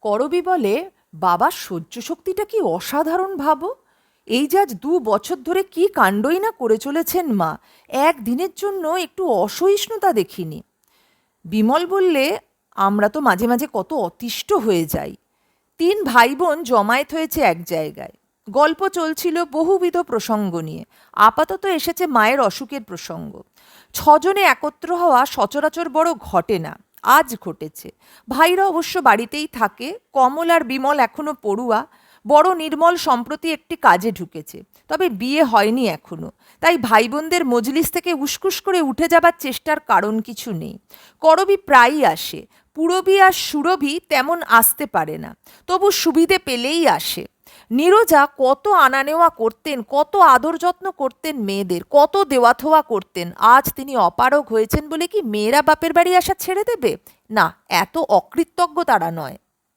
করবি বলে বাবার সহ্য শক্তিটা কি অসাধারণ ভাবো? এই যে আজ দু বছর ধরে কি কাণ্ডই না করে চলেছেন মা একদিনের জন্য একটু অসহিষ্ণুতা দেখিনি। বিমল বললে, আমরা তো মাঝে মাঝে কত অতিষ্ঠ হয়ে যাই। তিন ভাই বোন জমায়েত হয়েছে এক জায়গায়। গল্প চলছিল বহুবিধ প্রসঙ্গ নিয়ে। আপাতত এসেছে মায়ের অসুখের প্রসঙ্গ। ছজনে একত্র হওয়া সচরাচর বড় ঘটে না। আজ ঘটেছে। ভাইরা অবশ্য বাড়িতেই থাকে। কমল আর বিমল এখনও পড়ুয়া। বড় নির্মল সম্প্রতি একটি কাজে ঢুকেছে। তবে বিয়ে হয়নি এখনও। তাই ভাই বোনদের মজলিস থেকে উসকুস করে উঠে যাবার চেষ্টার কারণ কিছু নেই। করবি প্রায়ই আসে। পুরবি আর সুরভি তেমন আসতে পারে না। তবু সুবিধে পেলেই আসে। নীরজা কত আনা নেওয়া করতেন, কত আদর যত্ন করতেন মেয়েদের, কত দেওয়া থোয়া করতেন। আজ তিনি অপারগ হয়েছেন বলে কি মেয়েরা বাপের বাড়ি আসা ছেড়ে দেবে? না, এত অকৃতজ্ঞ তারা নয়।